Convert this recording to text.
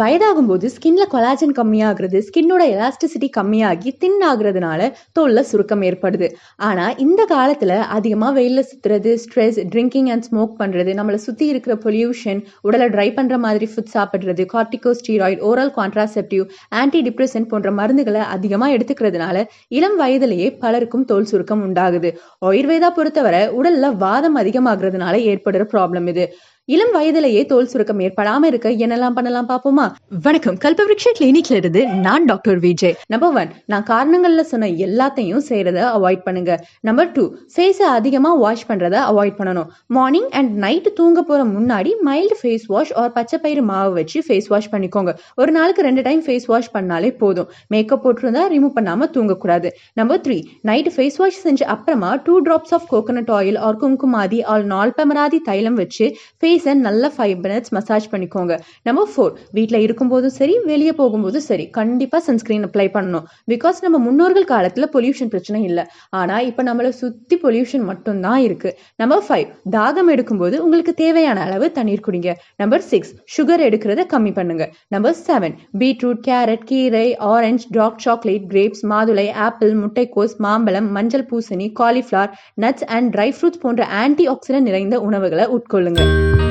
வயதாகும் போது ஸ்கின்ல கொலாஜன் கம்மியாகிறது ஸ்கின்னோட எலாஸ்டிசிட்டி கம்மியாகி தின் ஆகுறதுனால தோல்ல சுருக்கம் ஏற்படுது. ஆனா இந்த காலத்துல அதிகமா வெயில்ல சுத்துறது ஸ்ட்ரெஸ் ட்ரிங்கிங் அண்ட் ஸ்மோக் பண்றது நம்மளை சுத்தி இருக்கிற பொல்யூஷன் உடலை ட்ரை பண்ற மாதிரி ஃபுட் சாப்பிடுறது corticosteroid oral contraceptive anti depressant போன்ற மருந்துகளை அதிகமா எடுத்துக்கிறதுனால இளம் வயதிலேயே பலருக்கும் தோல் சுருக்கம் உண்டாகுது. ஆயுர்வேதா பொறுத்தவரை உடல்ல வாதம் அதிகமாகிறதுனால ஏற்படுற ப்ராப்ளம் இது. இளம் வயதிலேயே தோல் சுருக்கம் ஏற்படாம இருக்க என்னெல்லாம் பண்ணலாம் பாப்போமா வணக்கம். கல்பவருஷ கிளினிக்ல இருந்து நான் டாக்டர் விஜய் நம்பர் ஒன் நான் காரணங்கள்ல சொன்ன எல்லாத்தையும் செய்யறத அவாய்ட் பண்ணுங்க. நம்பர் டூ ஃபேஸை அதிகமா வாஷ் பண்றத அவாய்ட் பண்ணணும். மார்னிங் அண்ட் நைட் தூங்க போற முன்னாடி மைல்டு ஃபேஸ் வாஷ் ஆர் பச்சை பயிறு மாவு வச்சு ஃபேஸ் வாஷ் பண்ணிக்கோங்க. ஒரு நாளுக்கு ரெண்டு டைம் ஃபேஸ் வாஷ் பண்ணாலே போதும். மேக்கப் போட்டிருந்தா ரிமூவ் பண்ணாம தூங்கக்கூடாது. Number three night face wash செஞ்ச அப்புறமா two drops of coconut oil or Kumkumadi or Nalpamaradi தைலம் வச்சு ஃபேஸ் நல்லா ஃபைவ் மினிட்ஸ் மசாஜ் பண்ணிக்கோங்க. நம்பர் ஃபோர் வீட்டில் இருக்கும்போதும் சரி வெளியே போகும்போதும் சரி கண்டிப்பாக சன்ஸ்கிரீன் அப்ளை பண்ணணும். பிகாஸ் நம்ம முன்னோர்கள் காலத்தில் பொல்யூஷன் பிரச்சனை இல்லை. ஆனால் இப்போ நம்மளை சுற்றி பொல்யூஷன் மட்டும்தான் இருக்கு. நம்பர் ஃபைவ் தாகம் எடுக்கும்போது உங்களுக்கு தேவையான அளவு தண்ணீர் குடிங்க. நம்பர் சிக்ஸ் சுகர் எடுக்கிறத கம்மி பண்ணுங்க. நம்பர் செவன் பீட்ரூட் கேரட் கீரை ஆரஞ்சு டார்க் சாக்லேட் கிரேப்ஸ் மாதுளை ஆப்பிள் முட்டைக்கோஸ் மாம்பழம் மஞ்சள் பூசணி cauliflower nuts and dry fruits போன்ற ஆன்டி ஆக்சிடென்ட் நிறைந்த உணவுகளை உட்கொள்ளுங்க.